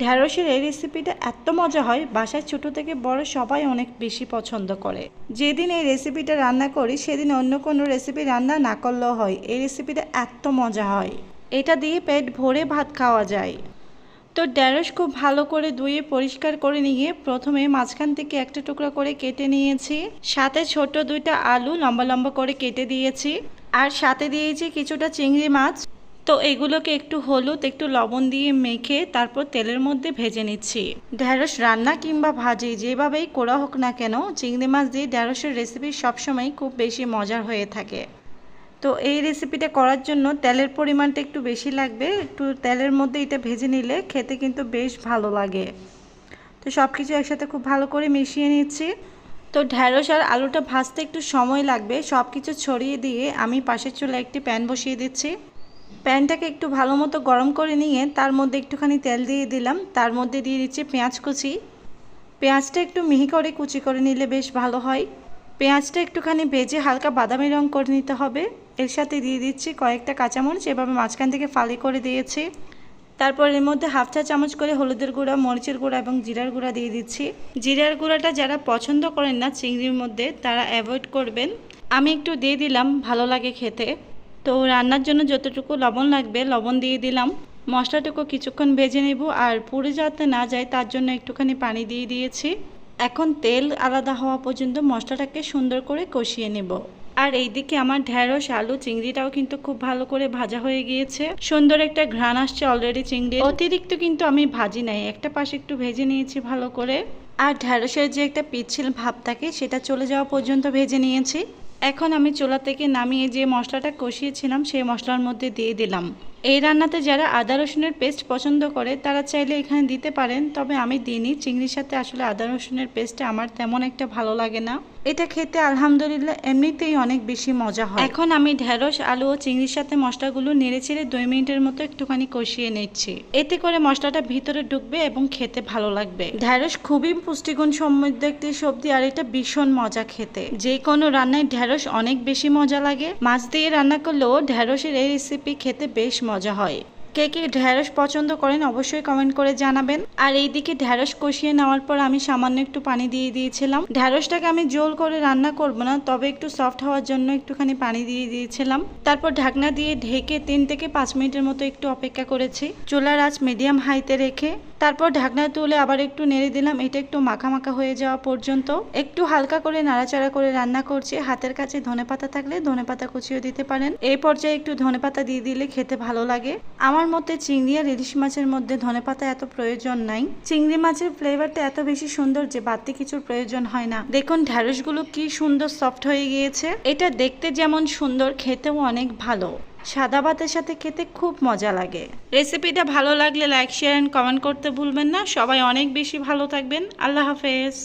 ঢ্যাঁড়সের এই রেসিপিটা এত মজা হয়, বাসায় ছোট থেকে বড় সবাই অনেক বেশি পছন্দ করে। যেদিন এই রেসিপিটা রান্না করি, সেদিন অন্য কোনো রেসিপি রান্না না করলেও হয়। এই রেসিপিটা এত মজা হয়। এটা দিয়ে পেট ভরে ভাত খাওয়া যায়। তো ঢ্যাঁড়স খুব ভালো করে ধুয়ে পরিষ্কার করে নিয়ে প্রথমে মাঝখান থেকে একটা টুকরা করে কেটে নিয়েছি। সাথে ছোট দুইটা আলু লম্বা লম্বা করে কেটে দিয়েছি। আর সাথে দিয়েছি কিছুটা চিংড়ি মাছ। তো এগুলোকে একটু হলুদ, একটু লবণ দিয়ে মেখে তারপর তেলের মধ্যে ভেজে নিচ্ছি। ঢ্যাঁড়স রান্না কিংবা ভাজি যেভাবেই করা হোক না কেন, চিংড়ি মাছ দিয়ে ঢ্যাঁড়সের রেসিপি সবসময় খুব বেশি মজার হয়ে থাকে। তো এই রেসিপিটা করার জন্য তেলের পরিমাণটা একটু বেশি লাগবে, একটু তেলের মধ্যে এটা ভেজে নিলে খেতে কিন্তু বেশ ভালো লাগে। তো সব কিছু একসাথে খুব ভালো করে মিশিয়ে নিচ্ছি। তো ঢ্যাঁড়স আর আলুটা ভাজতে একটু সময় লাগবে সব কিছু ছড়িয়ে দিয়ে আমি পাশের চুলা একটি প্যান বসিয়ে দিচ্ছি। প্যানটাকে একটু ভালো মতো গরম করে নিয়ে তার মধ্যে একটুখানি তেল দিয়ে দিলাম। তার মধ্যে দিয়ে দিচ্ছি পেঁয়াজ কুচি। পেঁয়াজটা একটু মিহি করে কুচি করে নিলে বেশ ভালো হয়। পেঁয়াজটা একটুখানি ভেজে হালকা বাদামি রং করে নিতে হবে। এর সাথে দিয়ে দিচ্ছি কয়েকটা কাঁচামরিচ, এভাবে মাঝখান থেকে ফালি করে দিয়েছি। তারপর এর মধ্যে হাফ চা চামচ করে হলুদের গুঁড়া, মরিচের গুঁড়া এবং জিরার গুঁড়া দিয়ে দিচ্ছি। জিরার গুঁড়াটা যারা পছন্দ করেন না, চিংড়ির মধ্যে, তারা অ্যাভয়েড করবেন। আমি একটু দিয়ে দিলাম, ভালো লাগে খেতে। তো রান্নার জন্য যতটুকু লবণ লাগবে, লবণ দিয়ে দিলাম। মশলাটুকু কিছুক্ষণ ভেজে নেব আর পুড়ে যাতে না যায় তার জন্য একটুখানি পানি দিয়ে দিয়েছি। এখন তেল আলাদা হওয়া পর্যন্ত মশলাটাকে সুন্দর করে কষিয়ে নেব। আর এইদিকে আমার ঢ্যাঁড়স আলু, চিংড়িটাও কিন্তু খুব ভালো করে ভাজা হয়ে গিয়েছে। সুন্দর একটা ঘ্রাণ আসছে অলরেডি চিংড়ি অতিরিক্ত কিন্তু আমি ভাজি নাই, একটা পাশে একটু ভেজে নিয়েছি ভালো করে। আর ঢ্যাঁড়সের যে একটা পিচ্ছিল ভাব থাকে, সেটা চলে যাওয়া পর্যন্ত ভেজে নিয়েছি। এখন আমি চুলা থেকে নামিয়ে যে মশলাটা কষিয়েছিলাম সেই মশলার মধ্যে দিয়ে দিলাম। এই রান্নাতে যারা আদা রসুনের পেস্ট পছন্দ করে, তারা চাইলে এখানে দিতে পারেন, তবে আমি দিইনি। চিংড়ির সাথে আসলে আদা রসুনের পেস্টটা আমার তেমন একটা ভালো লাগে না। এটা খেতে আলহামদুলিল্লাহ এমনিতেই অনেক বেশি মজা হয়। এখন আমি ঢ্যাঁড়স আলু ও চিংড়ির সাথে মশলাগুলো নেড়ে চেড়ে দুই মিনিটের মতো একটুখানি কষিয়ে নিচ্ছি। এতে করে মশলাটা ভিতরে ঢুকবে এবং খেতে ভালো লাগবে। ঢ্যাঁড়স খুবই পুষ্টিগুণ সমৃদ্ধ একটি সবজি, আর এটা ভীষণ মজা খেতে। যে কোনো রান্নায় ঢ্যাঁড়স অনেক বেশি মজা লাগে। মাছ দিয়ে রান্না করলেও ঢ্যাঁড়সের এই রেসিপি খেতে বেশ মজা হয়। কে কে ঢ্যাঁড়স পছন্দ করেন অবশ্যই কমেন্ট করে জানাবেন। আর এই দিকে ঢ্যাঁড়স কষিয়ে নেওয়ার পর আমি সামান্য একটু পানি দিয়ে দিয়েছিলাম। ঢ্যাঁড়সটাকে আমি জোল করে রান্না করব না, তবে একটু সফট হওয়ার জন্য একটুখানি পানি দিয়ে দিয়েছিলাম। তারপর ঢাকনা দিয়ে ঢেকে তিন থেকে পাঁচ মিনিটের মতো একটু অপেক্ষা করেছি। চুলার আঁচ মিডিয়াম হাইতে রেখে তারপর ঢাকনা তুলে আবার একটু নেড়ে দিলাম। এটা একটু মাখা মাখা হয়ে যাওয়া পর্যন্ত। একটু হালকা করে নাড়াচাড়া করে রান্না করছি। হাতের কাছে ধনে পাতা থাকলে ধনে পাতা কুচিয়ে দিতে পারেন। এই পর্যায়ে একটু ধনে পাতা দিয়ে দিলে খেতে ভালো লাগে। আমার মতে চিংড়ি আর ইলিশ মাছের মধ্যে ধনে পাতা এত প্রয়োজন নাই। চিংড়ি মাছের ফ্লেভারটা এত বেশি সুন্দর যে বাড়তি কিছুর প্রয়োজন হয় না। দেখুন ঢ্যাঁড়সগুলো কি সুন্দর সফট হয়ে গিয়েছে। এটা দেখতে যেমন সুন্দর, খেতেও অনেক ভালো। সাদা ভাতের সাথে খেতে খুব মজা লাগে। রেসিপিটা ভালো লাগলে লাইক শেয়ার অ্যান্ড কমেন্ট করতে ভুলবেন না। সবাই অনেক বেশি ভালো থাকবেন। আল্লাহ হাফেজ।